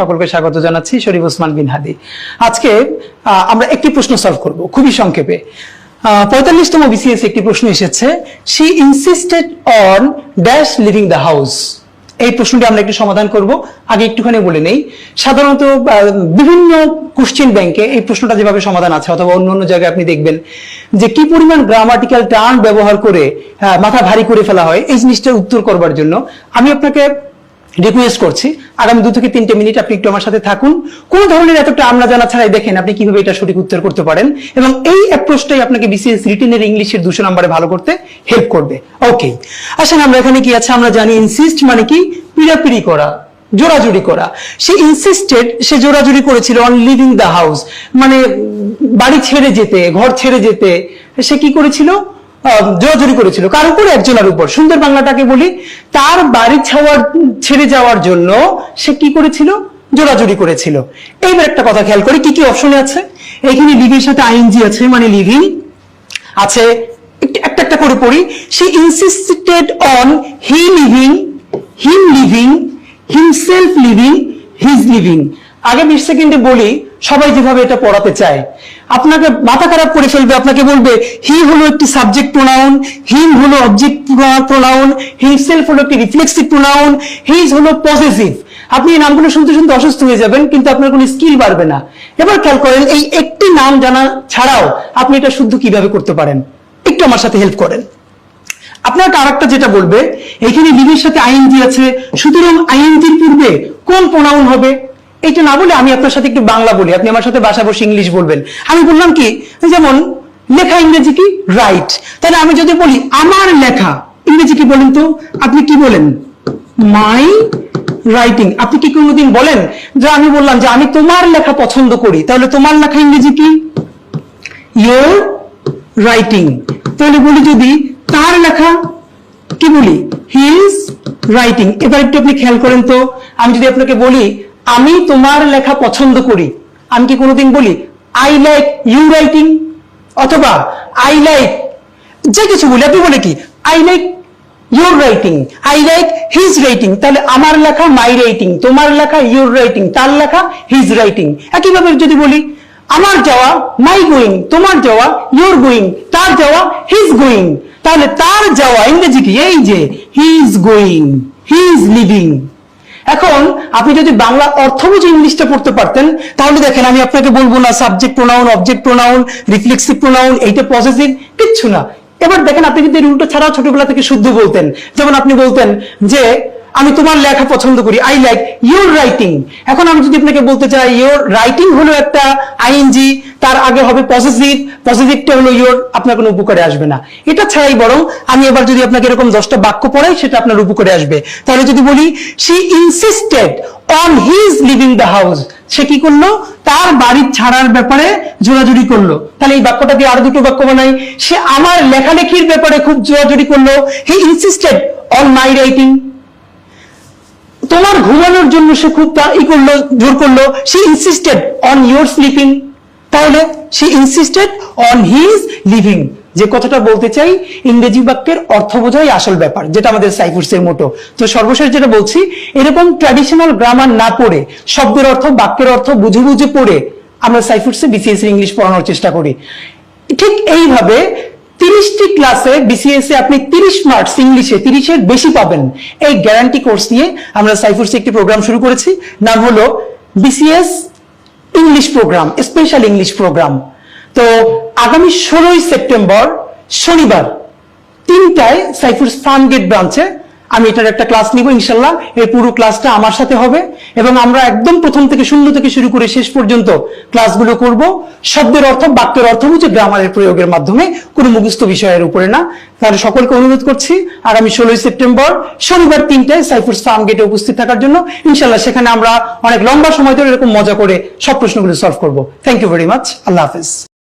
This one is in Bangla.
সকলকে স্বাগত জানাচ্ছি, শরীফ ওসমান বিন হাদি। আজকে আমরা একটি প্রশ্ন সলভ করব, খুবই সংক্ষেপে। পঁয়তাল্লিশতম বিসিএস একটি প্রশ্ন এসেছে she insisted on dash living the house এই প্রশ্নটি আমরা একটু সমাধান করব, আগে একটুখানি বলে নেই। সাধারণত বিভিন্ন কোশ্চেন ব্যাংকে এই প্রশ্নটা যেভাবে সমাধান আছে, অথবা অন্য অন্য জায়গায় আপনি দেখবেন, যে কি পরিমাণ গ্রামাটিক্যাল টার্ন ব্যবহার করে মাথা ভারী করে ফেলা হয়, এই জিনিসটার উত্তর করবার জন্য। আমি আপনাকে রিকোয়েস্ট করছি। আগামী দু থেকে তিনটে মিনিট আপনি একটু আমার সাথে থাকুন। কোন ধরনের এতটা আমরা জানা ছাড়াই দেখেন আপনি কীভাবে এটা সঠিক উত্তর করতে পারেন এবং এই অ্যাপ্রোচটাই আপনাকে বিসিএস রিটেনের ইংলিশের দুশো নম্বরে ভালো করতে হেল্প করবে। ওকে আসেন আমরা এখানে কি আছে? আমরা জানি ইনসিস্ট মানে কি? পিড়াপিড়ি করা, জোরাজুরি করা। সে ইনসিস্টেড সে জোরাজুরি করেছিল অন লিভিং দ্য হাউস মানে বাড়ি ছেড়ে যেতে, ঘর ছেড়ে যেতে। সে কি করেছিল? জোরাজুরি করেছিল। কার উপর? একজনের উপর। সুন্দর বাংলাটাকে বলি, তার বাড়ি ছাওয়ার, ছেড়ে যাওয়ার জন্য সে কি করেছিল? জোরাজুরি করেছিল। এইবার একটা কথা খেয়াল করি, কি কি অপশনে আছে? এখানে লিভিং সাথে আইএনজি আছে মানে লিভিং আছে। একটা একটা করে পড়ি। সে insisted on he living him living himself living his living আগে বিশ সেকেন্ডে বলি সবাই যেভাবে এটা পড়াতে চায়, আপনাকে মাথা খারাপ করে ফেলবে, আপনাকে বলবে, হি হলো একটি সাবজেক্ট প্রোনাউন হিম হলো অবজেক্ট প্রোনাউন হিমসেলফ হলো একটি রিফ্লেক্সিভ প্রোনাউন হিজ হলো পজিটিভ আপনি এই নামগুলো শুনতে শুনতে অসুস্থ হয়ে যাবেন, কিন্তু আপনার কোনো স্কিল বাড়বে না। এবার খেয়াল করেন, এই একটি নাম জানা ছাড়াও আপনি এটা শুদ্ধ কীভাবে করতে পারেন? একটু আমার সাথে হেল্প করেন। আপনার আরেকটা যেটা বলবে, এখানে লিভির সাথে আইএনজি আছে, সুতরাং আইএনজির পূর্বে কোন প্রোনাউন হবে? এটা না বলে আমি আপনার সাথে একটু বাংলা বলি, আপনি আমার সাথে বাসা বসে ইংলিশ বলবেন। আমি বললাম কি, যেমন লেখা ইংরেজি কি? রাইট তাহলে আমি যদি বলি, আমার লেখা ইংরেজি কি বলেন তো? আপনি কি বলেন? মাই রাইটিং আপনি কি কোনোদিন বলেন? যে আমি বললাম যে আমি তোমার লেখা পছন্দ করি, তাহলে তোমার লেখা ইংরেজি কি? ইয়োর রাইটিং তাহলে বলি যদি, তার লেখা কি বলি? হিজ রাইটিং এবার একটু আপনি খেয়াল করেন তো, আমি যদি আপনাকে বলি আমি তোমার লেখা পছন্দ করি। আমি কি কোনোদিন বলি আই লাইক ইউ রাইটিং অথবা আই লাইক যে কিছু বলি, আপনি বলে কি I like your writing I like his writing তাহলে আমার লেখা মাই রাইটিং তোমার লেখা ইউর রাইটিং তার লেখা হিজ রাইটিং একইভাবে যদি বলি, আমার যাওয়া মাই গোয়িং তোমার যাওয়া ইউর গোয়িং তার যাওয়া হিজ গোয়িং তাহলে তার যাওয়া ইংরেজি কি এই যে he is going he is living এখন আপনি যদি বাংলা অর্থ বুঝে ইংলিশটা পড়তে পারতেন, তাহলে দেখেন আমি আপনাকে বলব না subject pronoun object pronoun reflexive pronoun এইটা পজিটিভ কিচ্ছু না। এবার দেখেন আপনি যদি এর উল্টো ছাড়াও ছোটবেলা থেকে শুদ্ধ বলতেন, যেমন আপনি বলতেন যে, আমি তোমার লেখা পছন্দ করি আই লাইক ইউর রাইটিং এখন আমি যদি আপনাকে বলতে চাই ইউর রাইটিং হলো একটা আইএনজি তার আগে হবে পজিটিভ পজিটিভটা হলো ইউর আপনার কোনো উপকারে আসবে না। এটা ছাড়াই বরং আমি এবার যদি আপনাকে এরকম দশটা বাক্য পড়াই, সেটা আপনার উপকারে আসবে। তাহলে যদি বলি she insisted on his living the house সে কি করল? তার বাড়ির ছাড়ার ব্যাপারে জোরাজুরি করল। তাহলে এই বাক্যটা দিয়ে আরও দুটো বাক্য বানাই। সে আমার লেখালেখির ব্যাপারে খুব জোরাজুরি করল। He insisted on my writing তোমার ঘুমানোর জন্য সে খুব ই করল, জোর করল। সে ইনসিস্টেড অন ইউর স্লিপিং তাহলে সে ইনসিস্টেড অন হিজ লিভিং যে কথাটা বলতে চাই, ইংরেজি বাক্যের অর্থ বোঝাই আসল ব্যাপার, যেটা আমাদের সাইফুর্সের মোটো তো সর্বশেষ যেটা বলছি, এরকম ট্র্যাডিশনাল গ্রামার না পড়ে, শব্দের অর্থ, বাক্যের অর্থ বুঝে বুঝে পড়ে আমরা সাইফুর্সে বিসিএস ইংলিশ পড়ানোর চেষ্টা করি। ঠিক এইভাবে তিরিশটি ক্লাসে বিসিএস এ আপনি তিরিশ মার্কস ইংলিশে, তিরিশের বেশি পাবেন। এই গ্যারান্টি কোর্স নিয়ে আমরা সাইফুর্সে একটি প্রোগ্রাম শুরু করেছি। নাম হলো BCS English program special English program তো আগামী ষোলোই সেপ্টেম্বর শনিবার তিনটায় সাইফুর ফার্ম গেট ব্রাঞ্চে আমি এটার একটা ক্লাস নিব, ইনশাল্লাহ। এই পুরো ক্লাসটা আমার সাথে হবে এবং আমরা একদম প্রথম থেকে শূন্য থেকে শুরু করে শেষ পর্যন্ত ক্লাসগুলো করব। শব্দের অর্থ, বাক্যের অর্থ বুঝে গ্রামারের প্রয়োগের মাধ্যমে, কোনো মুখস্থ বিষয়ের উপরে না। তাহলে সকলকে অনুরোধ করছি, আগামী ষোলোই সেপ্টেম্বর শনিবার তিনটায় সাইফুর ফার্ম গেটে উপস্থিত থাকার জন্য, ইনশাল্লাহ সেখানে আমরা অনেক লম্বা সময় ধরে এরকম মজা করে সব প্রশ্নগুলো সলভ করব। থ্যাংক ইউ ভেরি মাচ আল্লাহ হাফিজ।